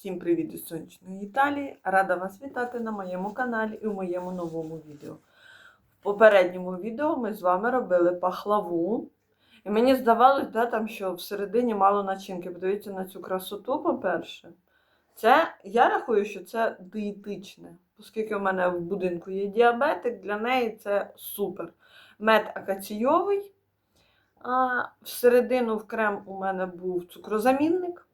Всім привіт із сонячної Італії! Рада вас вітати на моєму каналі і в моєму новому відео. В попередньому відео ми з вами робили пахлаву. І мені здавалось, да, там, що всередині мало начинки. Подивіться на цю красоту, по-перше. Це, я рахую, що це дієтичне. Оскільки у мене в будинку є діабетик, для неї це супер. Мед акаційовий. А всередину в крем у мене був цукрозамінник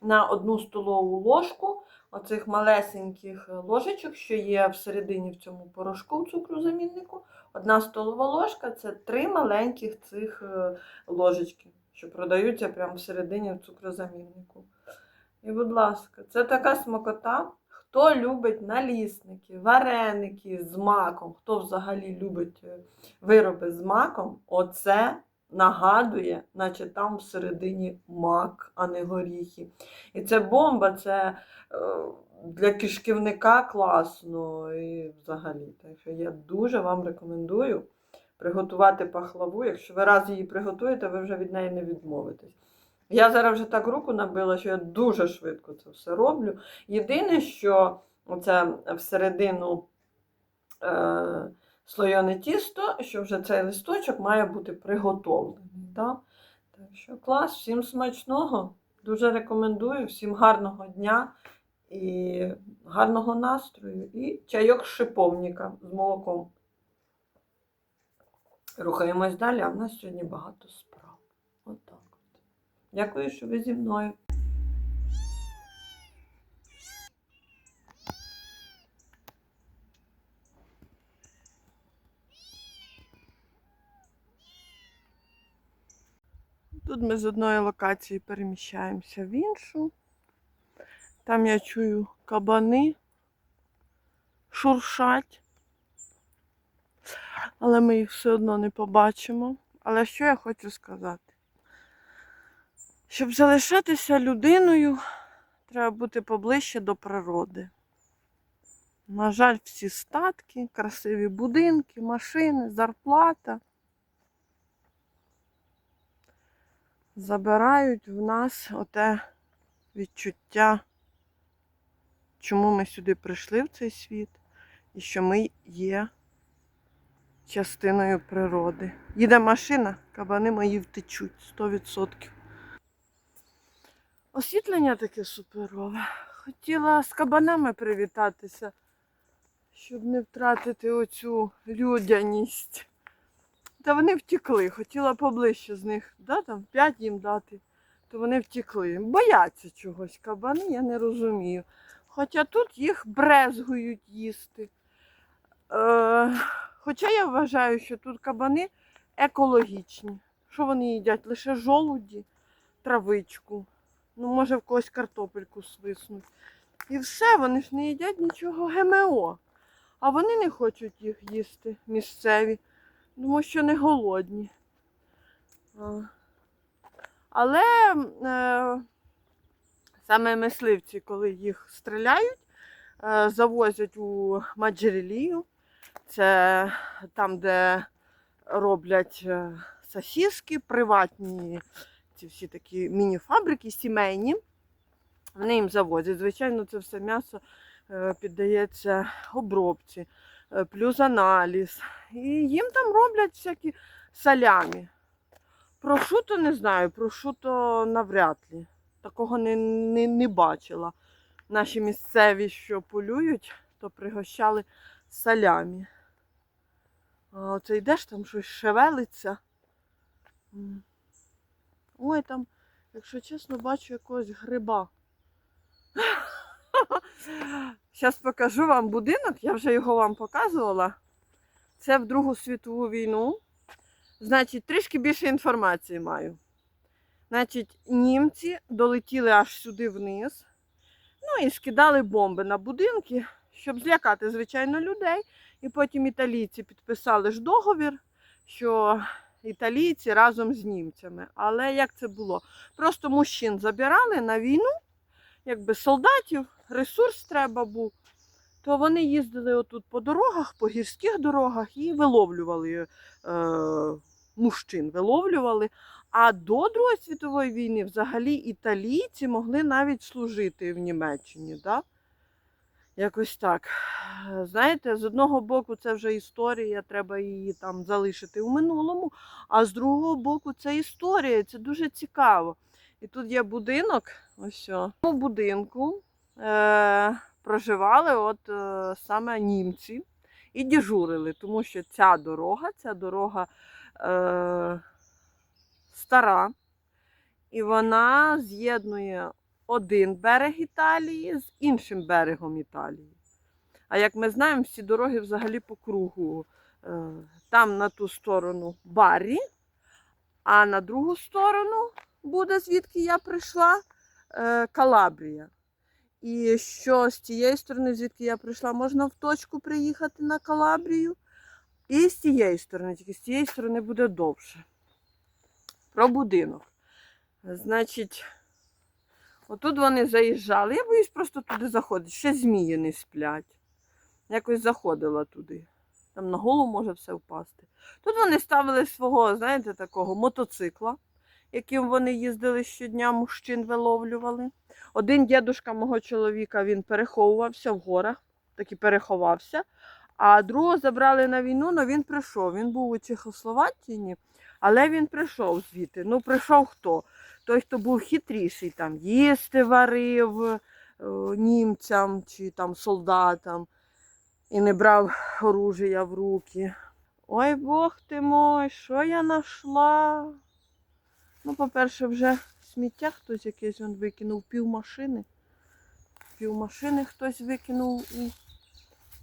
на одну столову ложку оцих малесеньких ложечок, що є всередині в цьому порошку в цукрозаміннику. Одна столова ложка це три маленьких цих е, ложечки, що продаються прямо всередині в цукрозаміннику. І, будь ласка, це така смакота. Хто любить налісники, вареники з маком, хто взагалі любить е, вироби з маком, оце нагадує, наче там всередині мак, а не горіхи. І це бомба, це е, для кишківника класно і взагалі. Так що я дуже вам рекомендую приготувати пахлаву. Якщо ви раз її приготуєте, ви вже від неї не відмовитесь. Я зараз вже так руку набила, що я дуже швидко це все роблю. Єдине, що оце всередину е, слоєне тісто, що вже цей листочок має бути приготовлений. Да? Так що клас, всім смачного. Дуже рекомендую, всім гарного дня і гарного настрою. І чайок з шиповника з молоком. Рухаємось далі, а в нас сьогодні багато справ. Отак. От Дякую, що ви зі мною. Тут ми з одної локації переміщаємося в іншу. Там я чую кабани шуршать. Але ми їх все одно не побачимо. Але що я хочу сказати? Щоб залишатися людиною, треба бути поближче до природи. На жаль, всі статки, красиві будинки, машини, зарплата. Забирають в нас оте відчуття, чому ми сюди прийшли в цей світ, і що ми є частиною природи. Їде машина, кабани мої втечуть 100%. Освітлення таке суперове. Хотіла з кабанами привітатися, щоб не втратити оцю людяність. Та вони втекли, хотіла поближче з них, да, там 5 їм дати, то вони втекли. Бояться чогось кабани, я не розумію. Хоча тут їх брезгують їсти. Е, хоча я вважаю, що тут кабани екологічні. Що вони їдять? Лише жолуді, травичку. Ну, може, в когось картопельку свиснуть. І все, вони ж не їдять нічого ГМО. А вони не хочуть їх їсти місцеві. Тому що не голодні. Але е, саме мисливці, коли їх стріляють, е, завозять у Маджерелію. Це там, де роблять е, сосиски, приватні ці всі такі міні-фабрики сімейні. Вони їм завозять. Звичайно, це все м'ясо е, піддається обробці, плюс аналіз. І їм там роблять всякі салямі. Прошуто не знаю, прошуто навряд ли. Такого не, не, не бачила. Наші місцеві, що полюють, то пригощали салямі. А оце йдеш, там щось шевелиться. Ой, там, якщо чесно, бачу якогось гриба. Зараз покажу вам будинок, я вже його вам показувала. Це в Другу світову війну. Значить, трішки більше інформації маю. Значить, німці долетіли аж сюди вниз. Ну і скидали бомби на будинки, щоб злякати, звичайно, людей. І потім італійці підписали ж договір, що італійці разом з німцями. Але як це було? Просто мужчин забирали на війну, якби солдатів, ресурс треба був то вони їздили отут по дорогах, по гірських дорогах і виловлювали е, мужчин, виловлювали. А до Другої світової війни взагалі італійці могли навіть служити в Німеччині. Да? Якось так. Знаєте, з одного боку, це вже історія, треба її там залишити у минулому, а з другого боку, це історія, це дуже цікаво. І тут є будинок, ось цьому будинку проживали от е- саме німці і дежурили, тому що ця дорога, ця дорога е- стара, і вона з'єднує один берег Італії з іншим берегом Італії. А як ми знаємо, всі дороги взагалі по кругу. Е, Там на ту сторону Баррі, а на другу сторону буде, звідки я прийшла, е, Калабрія. І що з тієї сторони, звідки я прийшла, можна в точку приїхати на Калабрію. І з тієї сторони, тільки з тієї сторони буде довше. Про будинок. Значить, отут вони заїжджали. Я боюсь просто туди заходити. Ще змії не сплять. Якось заходила туди. Там на голову може все впасти. Тут вони ставили свого, знаєте, такого мотоцикла, яким вони їздили щодня, мужчин виловлювали. Один дідушка мого чоловіка він переховувався в горах, так і переховався. А другого забрали на війну, але він прийшов. Він був у Чехословаччині, але він прийшов звідти. Ну, прийшов хто? Той, хто був хитріший, там їсти варив е, німцям чи там солдатам і не брав оружия в руки. Ой Бог ти мой, що я знайшла? Ну, по-перше, вже сміття хтось якийсь він викинув, пів машини. Пів машини хтось викинув у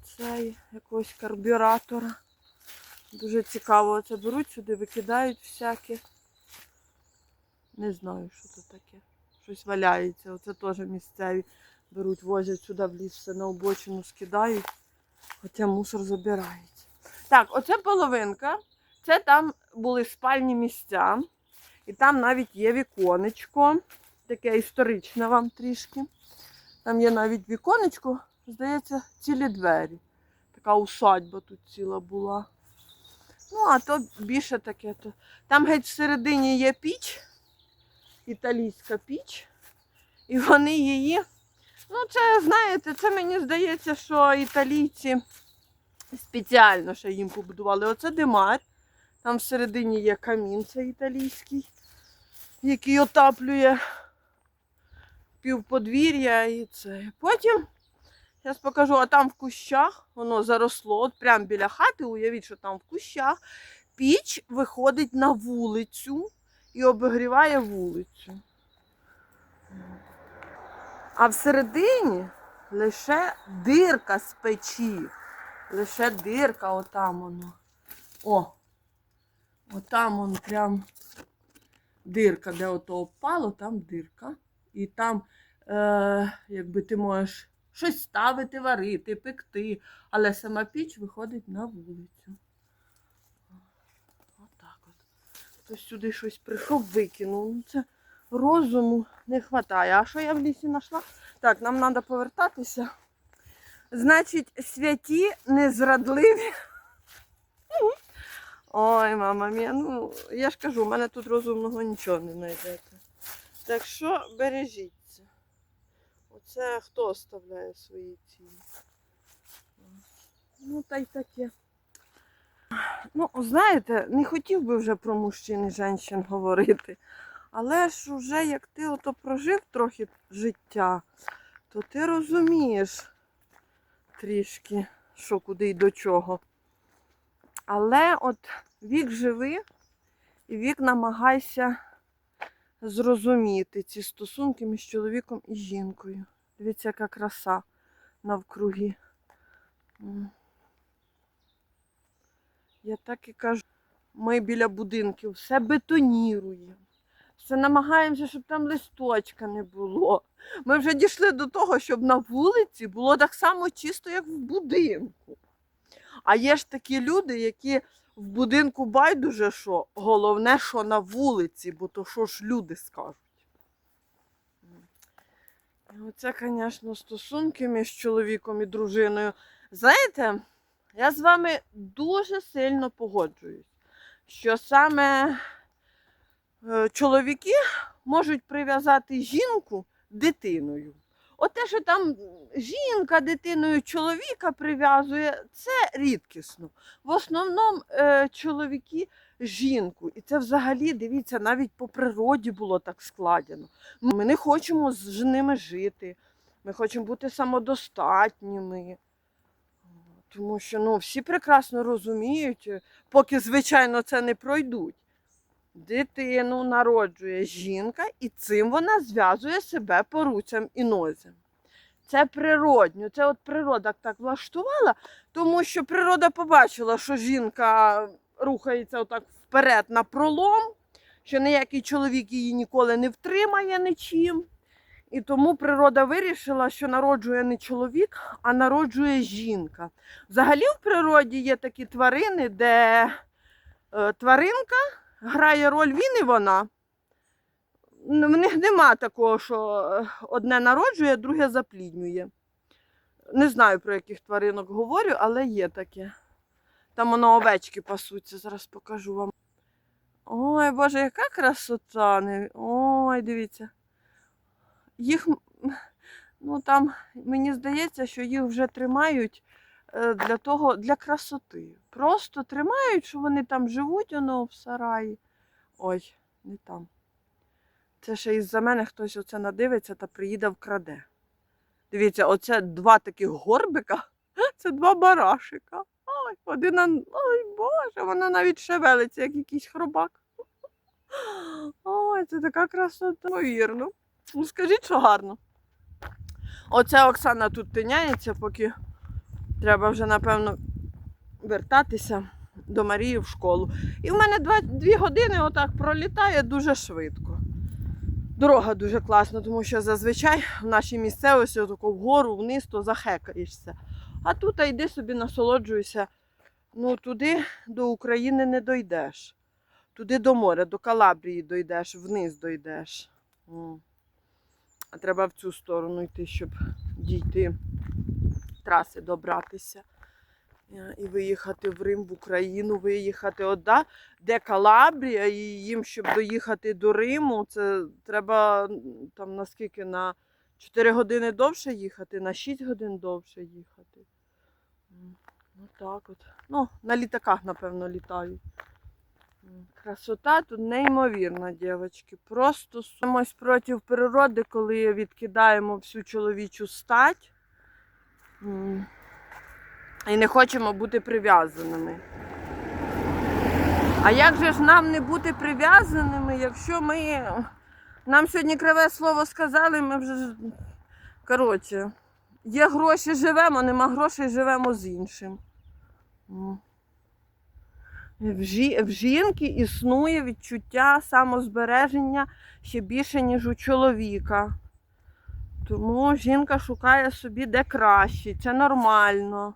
цей якогось карбюратора. Дуже цікаво. Це беруть сюди, викидають всяке. Не знаю, що це таке. Щось валяється. Оце теж місцеві беруть, возять сюди в ліс, все на обочину скидають, хоча мусор забирається. Так, оце половинка. Це там були спальні місця. І там навіть є віконечко. Таке історичне вам трішки. Там є навіть віконечко, здається, цілі двері. Така усадьба тут ціла була. Ну, а то більше таке. То. Там геть всередині є піч, італійська піч. І вони її. Ну, це, знаєте, це мені здається, що італійці спеціально ще їм побудували. Оце димар. Там всередині є камін, це італійський, який отаплює півподвір'я і це. Потім, зараз покажу, а там в кущах, воно заросло, от прямо біля хати, уявіть, що там в кущах піч виходить на вулицю і обігріває вулицю. А всередині лише дирка з печі. Лише дирка, отам воно. О! Отам он прям дирка, де ото опало, там дирка. І там, е, якби ти можеш щось ставити, варити, пекти, але сама піч виходить на вулицю. Отак от. Хтось сюди щось прийшов, викинув. Ну, Це розуму не вистачає. А що я в лісі знайшла? Так, нам треба повертатися. Значить, святі незрадливі. Ой, мама мія, ну я ж кажу, в мене тут розумного нічого не знайдете. Так що бережіться. Оце хто оставляє свої ціни? Ну, та й таке. Ну, знаєте, не хотів би вже про мужчин і жінчин говорити. Але ж уже як ти ото прожив трохи життя, то ти розумієш трішки, що куди й до чого. Але от вік живи і вік намагайся зрозуміти ці стосунки між чоловіком і жінкою. Дивіться, яка краса навкруги. Я так і кажу, ми біля будинків все бетоніруємо. Все намагаємося, щоб там листочка не було. Ми вже дійшли до того, щоб на вулиці було так само чисто, як в будинку. А є ж такі люди, які в будинку байдуже що, головне, що на вулиці, бо то що ж люди скажуть. Оце, звісно, стосунки між чоловіком і дружиною. Знаєте, я з вами дуже сильно погоджуюсь, що саме е, чоловіки можуть прив'язати жінку дитиною. От те, що там жінка дитиною чоловіка прив'язує, це рідкісно. В основному е, чоловіки жінку. І це взагалі, дивіться, навіть по природі було так складено. Ми не хочемо з ними жити, ми хочемо бути самодостатніми. Тому що ну, всі прекрасно розуміють, е, поки, звичайно, це не пройдуть. Дитину народжує жінка, і цим вона зв'язує себе по руцям і нозям. Це природньо, це от природа так влаштувала, тому що природа побачила, що жінка рухається отак вперед на пролом, що ніякий чоловік її ніколи не втримає нічим. І тому природа вирішила, що народжує не чоловік, а народжує жінка. Взагалі в природі є такі тварини, де е, тваринка грає роль він і вона. В них нема такого, що е, одне народжує, друге запліднює. Не знаю, про яких тваринок говорю, але є таке. Там воно овечки пасуться, зараз покажу вам. Ой, Боже, яка красота! Ой, дивіться. Їх, ну там, мені здається, що їх вже тримають для того, для красоти. Просто тримають, що вони там живуть, воно в сараї. Ой, не там. Це ще із-за мене хтось оце надивиться та приїде вкраде. Дивіться, оце два таких горбика, це два барашика. Ой, один, ой, Боже, вона навіть шевелиться, як якийсь хробак. Ой, це така красота, повірно. Ну, скажіть, що гарно. Оце Оксана тут тиняється, поки треба вже, напевно, вертатися до Марії в школу. І в мене два, дві години отак пролітає дуже швидко. Дорога дуже класна, тому що зазвичай в нашій місцевості отако вгору, вниз, то захекаєшся. А тут а йди собі насолоджуйся. Ну, туди до України не дойдеш. Туди до моря, до Калабрії дойдеш, вниз дойдеш. А треба в цю сторону йти, щоб дійти траси добратися. Е, І виїхати в Рим, в Україну, виїхати от, да, де Калабрія, і їм, щоб доїхати до Риму, це треба там наскільки на 4 години довше їхати, на 6 годин довше їхати. Ну так от. Ну, на літаках, напевно, літають. Красота тут неймовірна, дівчатки. Просто сумось проти природи, коли відкидаємо всю чоловічу стать. І не хочемо бути прив'язаними. А як же ж нам не бути прив'язаними, якщо ми. Нам сьогодні криве слово сказали, ми вже. Коротше, є гроші живемо, нема грошей живемо з іншим. В, в жінки існує відчуття самозбереження ще більше, ніж у чоловіка. Тому жінка шукає собі де краще, це нормально.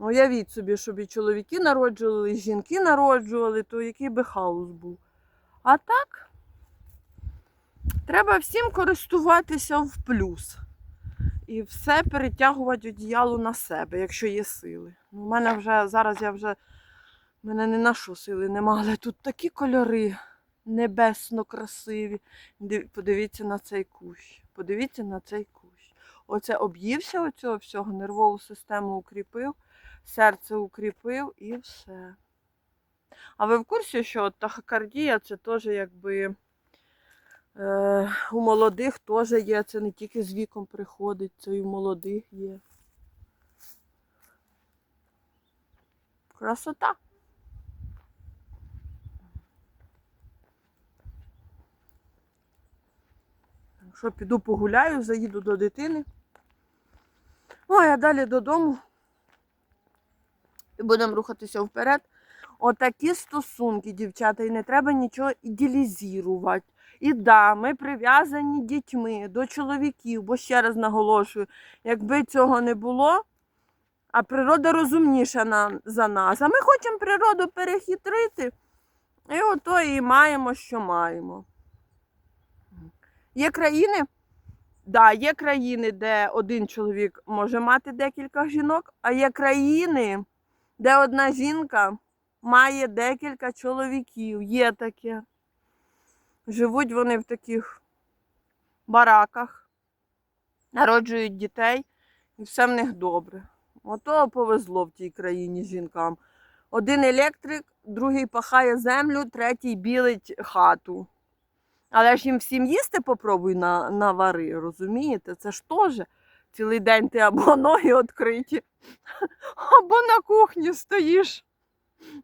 Ну, Уявіть собі, щоб і чоловіки народжували, і жінки народжували, то який би хаос був. А так, треба всім користуватися в плюс. І все перетягувати одіяло на себе, якщо є сили. Ну, У мене вже зараз я вже мене не на що сили нема, але тут такі кольори небесно красиві. Подивіться на цей кущ. Подивіться на цей кущ. Оце об'ївся оцього всього, нервову систему укріпив, серце укріпив і все. А ви в курсі, що от тахикардія це теж якби е, у молодих теж є, це не тільки з віком приходить, це і у молодих є. Красота. Що піду погуляю, заїду до дитини. Ой, а далі додому. І будемо рухатися вперед. Отакі стосунки, дівчата, і не треба нічого ідеалізувати. І да, ми прив'язані дітьми до чоловіків, бо ще раз наголошую, якби цього не було, а природа розумніша на, за нас. А ми хочемо природу перехитрити, і ото і маємо, що маємо. Є країни, да, є країни, де один чоловік може мати декілька жінок, а є країни, де одна жінка має декілька чоловіків. Є таке. Живуть вони в таких бараках, народжують дітей, і все в них добре. Ото повезло в тій країні жінкам. Один електрик, другий пахає землю, третій білить хату. Але ж їм всім їсти попробуй на, вари, розумієте? Це ж теж цілий день ти або ноги відкриті, або на кухні стоїш.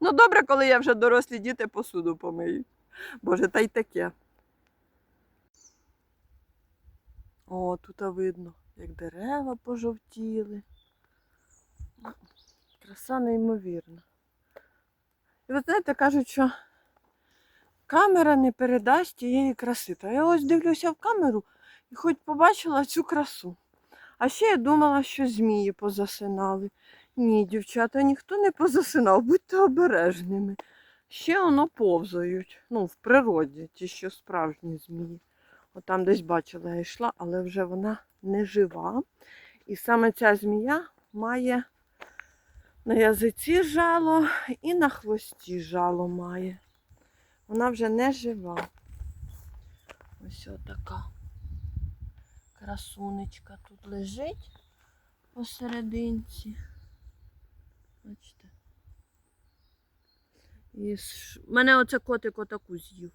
Ну, добре, коли я вже дорослі діти посуду помию. Боже, та й таке. О, тут видно, як дерева пожовтіли. Краса неймовірна. І ви знаєте, кажуть, що камера не передасть тієї краси. Та я ось дивлюся в камеру і хоч побачила цю красу. А ще я думала, що змії позасинали. Ні, дівчата, ніхто не позасинав, будьте обережними. Ще воно повзають. Ну, в природі, ті, що справжні змії. От там десь бачила, я йшла, але вже вона не жива. І саме ця змія має на язиці жало і на хвості жало має. Вона вже не жива. Ось така красунечка тут лежить посерединці. Бачите. І ш- мене оце котик отаку з'їв.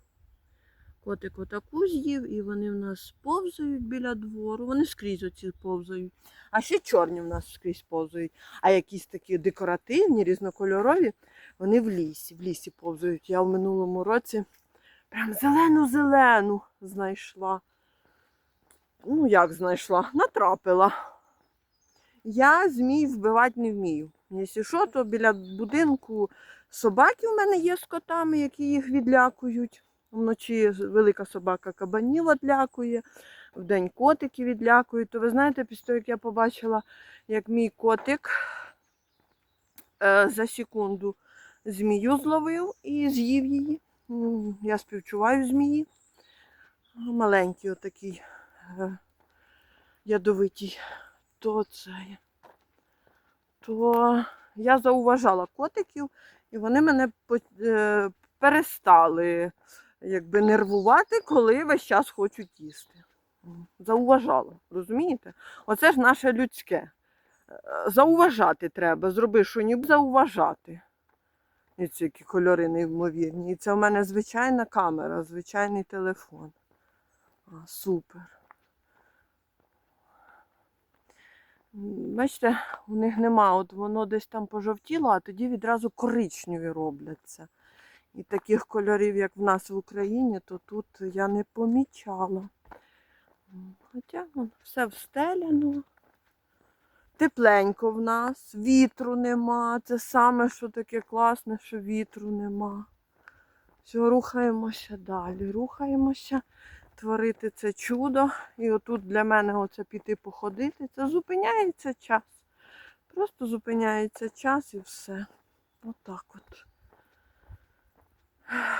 Котик отаку з'їв, і вони в нас повзають біля двору. Вони скрізь оці повзають. А ще чорні в нас скрізь повзають. А якісь такі декоративні, різнокольорові, вони в лісі. В лісі повзають. Я в минулому році прям зелену-зелену знайшла. Ну, як знайшла? Натрапила. Я змій вбивати не вмію. Якщо що, то біля будинку собаки у мене є з котами, які їх відлякують. Вночі велика собака кабанів відлякує, вдень котики відлякують. То ви знаєте, після того, як я побачила, як мій котик е, за секунду змію зловив і з'їв її. Я співчуваю змії. Маленький отакий е, ядовитий. То це. То я зауважала котиків, і вони мене е, перестали якби нервувати, коли весь час хочуть їсти. Зауважала, розумієте? Оце ж наше людське. Е, Зауважати треба, зроби що ніби зауважати. І ці які кольори неймовірні. І це в мене звичайна камера, звичайний телефон. А, супер. Бачите, у них нема, от воно десь там пожовтіло, а тоді відразу коричневі робляться. І таких кольорів, як в нас в Україні, то тут я не помічала. Хоча вон, все встеляно. Тепленько в нас, вітру нема. Це саме, що таке класне, що вітру нема. Все, рухаємося далі, рухаємося творити це чудо. І отут для мене оце піти походити, це зупиняється час. Просто зупиняється час і все. Отак от.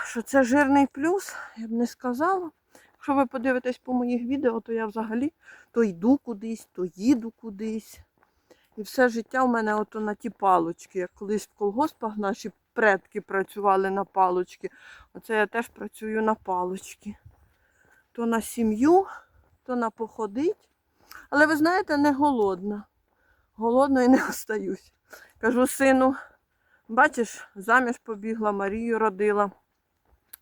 Що це жирний плюс, я б не сказала. Якщо ви подивитесь по моїх відео, то я взагалі то йду кудись, то їду кудись. І все життя в мене ото на ті палочки. Як колись в колгоспах наші предки працювали на палочки. Оце я теж працюю на палочки. То на сім'ю, то на походить. Але ви знаєте, не голодна. Голодною не остаюсь. Кажу, сину, бачиш, заміж побігла, Марію родила.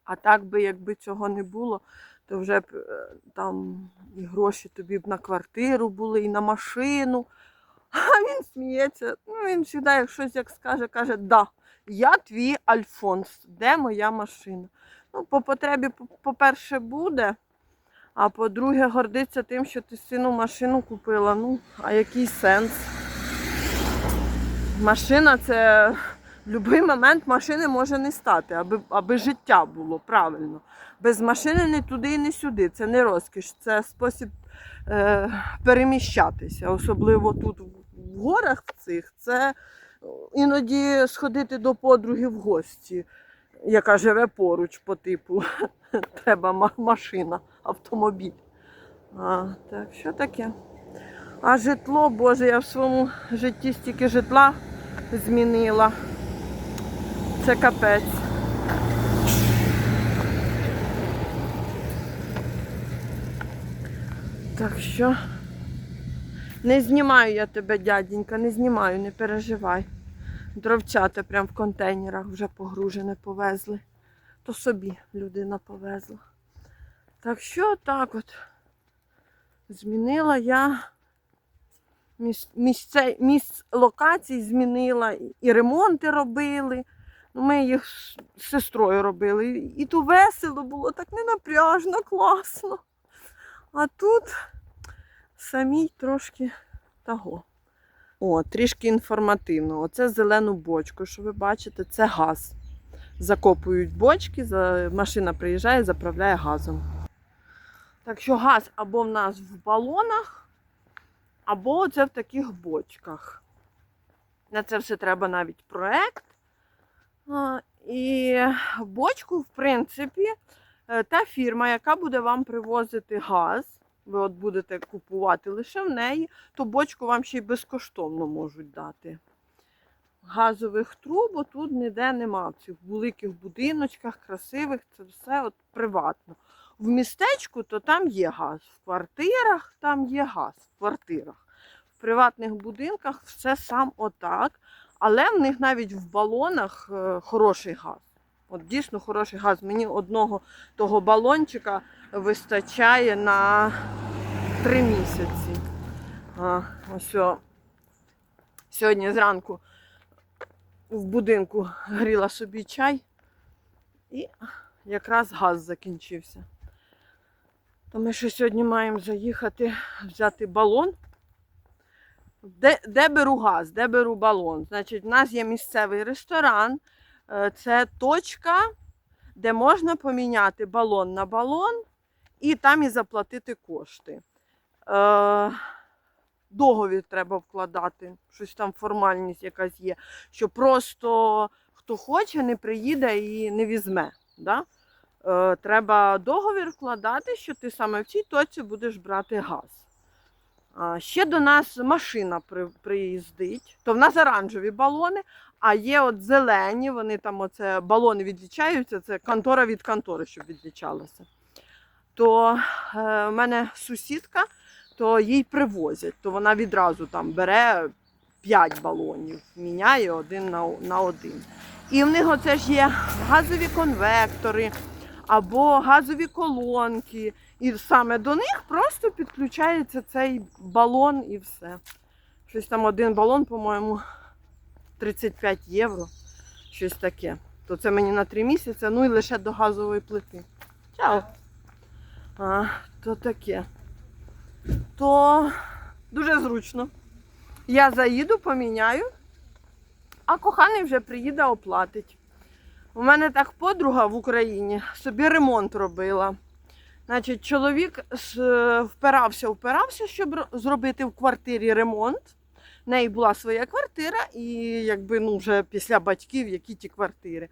А так би, якби цього не було, то вже б е, там і гроші тобі б на квартиру були, і на машину. А він сміється. Ну, він завжди, як щось як скаже, каже, да, я твій Альфонс, де моя машина? Ну, по потребі, по- по-перше, буде, а по-друге, гордиться тим, що ти сину машину купила. Ну, а який сенс? Машина це будь-який момент машини може не стати, аби, аби життя було правильно. Без машини не туди і не сюди. Це не розкіш, це спосіб е, переміщатися. Особливо тут в горах цих. Це іноді сходити до подруги в гості, яка живе поруч по типу. Треба машина, автомобіль. А, так, що таке? А житло, Боже, я в своєму житті стільки житла змінила. Це капець. Так що не знімаю я тебе, дяденька, не знімаю, не переживай. Дровчата прям в контейнерах вже погружене повезли. То собі людина повезла. Так що так от змінила я міс, місце, місць локацій змінила, і ремонти робили. Ми їх з сестрою робили. І то весело було, так не напряжно, класно. А тут самій трошки того. О, трішки інформативно. Оце зелену бочку, що ви бачите, це газ. Закопують бочки, машина приїжджає, заправляє газом. Так що газ або в нас в балонах, або це в таких бочках. На це все треба навіть проект. І бочку, в принципі, е, та фірма, яка буде вам привозити газ, ви от будете купувати лише в неї, то бочку вам ще й безкоштовно можуть дати. Газових труб тут ніде нема. В цих великих будиночках, красивих, це все от приватно. В містечку то там є газ. В квартирах там є газ. В квартирах. В приватних будинках все сам отак. Але в них навіть в балонах е, хороший газ. От дійсно хороший газ. Мені одного того балончика вистачає на три місяці. А, ось о. Сьогодні зранку в будинку гріла собі чай і якраз газ закінчився. То ми ще сьогодні маємо заїхати взяти балон. Де, де беру газ, де беру балон? Значить, в нас є місцевий ресторан. Е, Це точка, де можна поміняти балон на балон і там і заплатити кошти. Е, договір треба вкладати, щось там формальність якась є, що просто хто хоче, не приїде і не візьме. Да? Е, треба договір вкладати, що ти саме в цій точці будеш брати газ. Ще до нас машина приїздить, то в нас оранжеві балони, а є от зелені, вони там оце балони відлічаються, це контора від контори, щоб відлічалося. То е, в мене сусідка, то їй привозять, то вона відразу там бере 5 балонів, міняє один на, на один. І в них оце ж є газові конвектори або газові колонки. І саме до них просто підключається цей балон і все. Щось там один балон, по-моєму, 35 євро. Щось таке. То це мені на 3 місяці, ну і лише до газової плити. Чао. А, то таке. То дуже зручно. Я заїду, поміняю, а коханий вже приїде оплатить. У мене так подруга в Україні собі ремонт робила. Значить, чоловік впирався, впирався, щоб зробити в квартирі ремонт. В неї була своя квартира, і якби ну, вже після батьків, які ті квартири.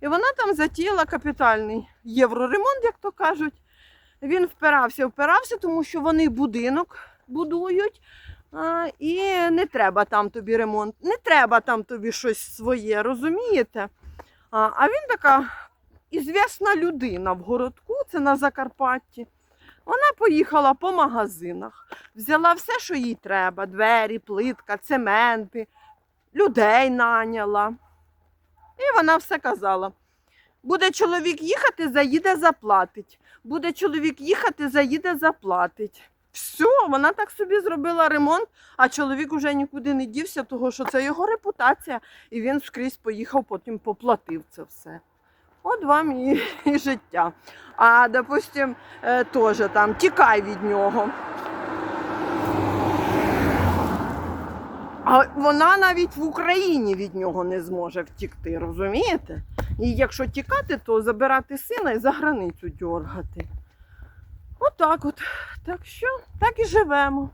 І вона там затіяла капітальний євроремонт, як то кажуть. Він впирався, впирався, тому що вони будинок будують. А, і не треба там тобі ремонт, не треба там тобі щось своє, розумієте? А, а він така ізвісна людина в городку, це на Закарпатті. Вона поїхала по магазинах, взяла все, що їй треба: двері, плитка, цементи, людей наняла. І вона все казала. Буде чоловік їхати, заїде, заплатить. Буде чоловік їхати, заїде, заплатить. Все, вона так собі зробила ремонт, а чоловік уже нікуди не дівся, тому що це його репутація. І він скрізь поїхав, потім поплатив це все. От вам і, і життя. А, допустим, е, теж там тікай від нього. А вона навіть в Україні від нього не зможе втікти, розумієте? І якщо тікати, то забирати сина і за границю дьоргати. Отак от. Так що так і живемо.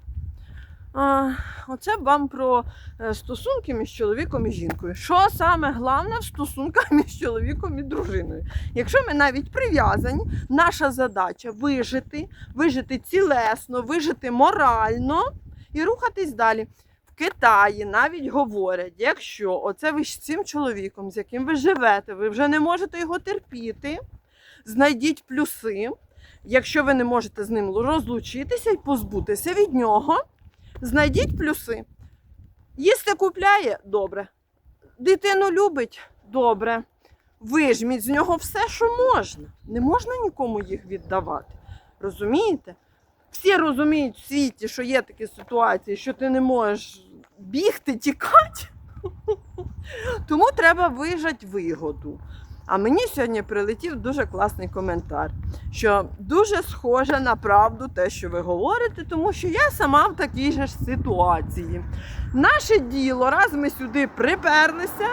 А, оце вам про е, стосунки між чоловіком і жінкою. Що саме головне в стосунках між чоловіком і дружиною? Якщо ми навіть прив'язані, наша задача вижити, вижити цілесно, вижити морально і рухатись далі. В Китаї навіть говорять, якщо оце ви з цим чоловіком, з яким ви живете, ви вже не можете його терпіти, знайдіть плюси. Якщо ви не можете з ним розлучитися і позбутися від нього, знайдіть плюси. Їсти купляє добре. Дитину любить добре. Вижміть з нього все, що можна. Не можна нікому їх віддавати. Розумієте? Всі розуміють в світі, що є такі ситуації, що ти не можеш бігти, тікати. Тому треба вижати вигоду. А мені сьогодні прилетів дуже класний коментар, що дуже схоже на правду те, що ви говорите, тому що я сама в такій же ж ситуації. Наше діло, раз ми сюди приперлися,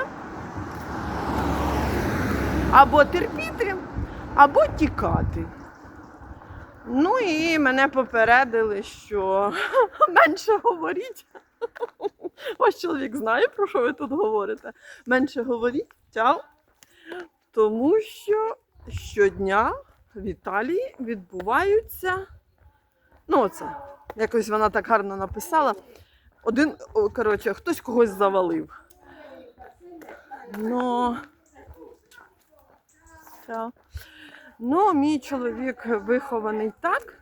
або терпіти, або тікати. Ну і мене попередили, що менше говоріть. Ось чоловік знає, про що ви тут говорите. Менше говоріть, чао. Тому що щодня в Італії відбуваються. Ну, це якось вона так гарно написала. Один, коротше, хтось когось завалив. Ну, це. ну, мій чоловік вихований так,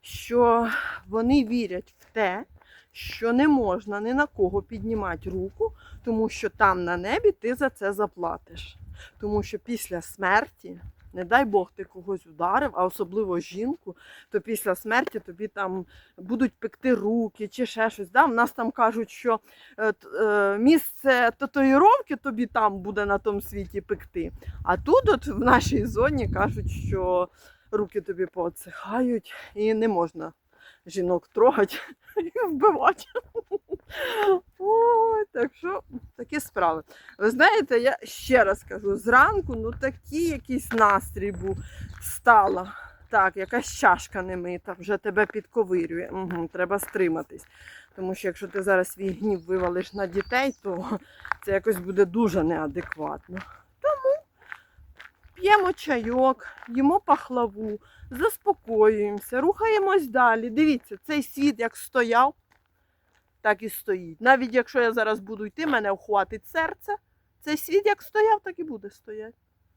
що вони вірять в те, що не можна ні на кого піднімати руку, тому що там на небі ти за це заплатиш. Тому що після смерті, не дай Бог, ти когось ударив, а особливо жінку, то після смерті тобі там будуть пекти руки чи ще щось. Да? В нас там кажуть, що е, е, місце татуїровки тобі там буде на тому світі пекти. А тут, от в нашій зоні, кажуть, що руки тобі пооцихають і не можна жінок трогати і вбивати. Ой, так що такі справи. Ви знаєте, я ще раз кажу, зранку ну такий якийсь настрій був. Стала. Так, якась чашка не мита, вже тебе підковирює. Угу, треба стриматись. Тому що якщо ти зараз свій гнів вивалиш на дітей, то це якось буде дуже неадекватно. П'ємо чайок, їмо пахлаву, заспокоюємося, рухаємось далі. Дивіться, цей світ як стояв, так і стоїть. Навіть якщо я зараз буду йти, мене охватить серце. Цей світ як стояв, так і буде стояти.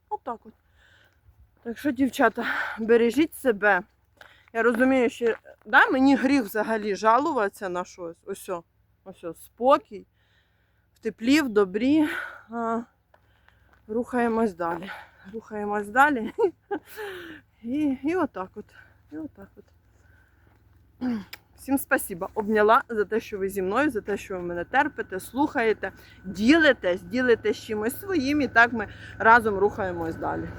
Отак от. Так що, дівчата, бережіть себе. Я розумію, що да, мені гріх взагалі жалуватися на щось. Ось, ось, спокій, в теплі, в добрі. А, рухаємось далі. Рухаємось далі. І, і отак от. І отак от. Всім спасіба. Обняла за те, що ви зі мною, за те, що ви мене терпите, слухаєте, ділитесь, ділитесь чимось своїм, і так ми разом рухаємось далі.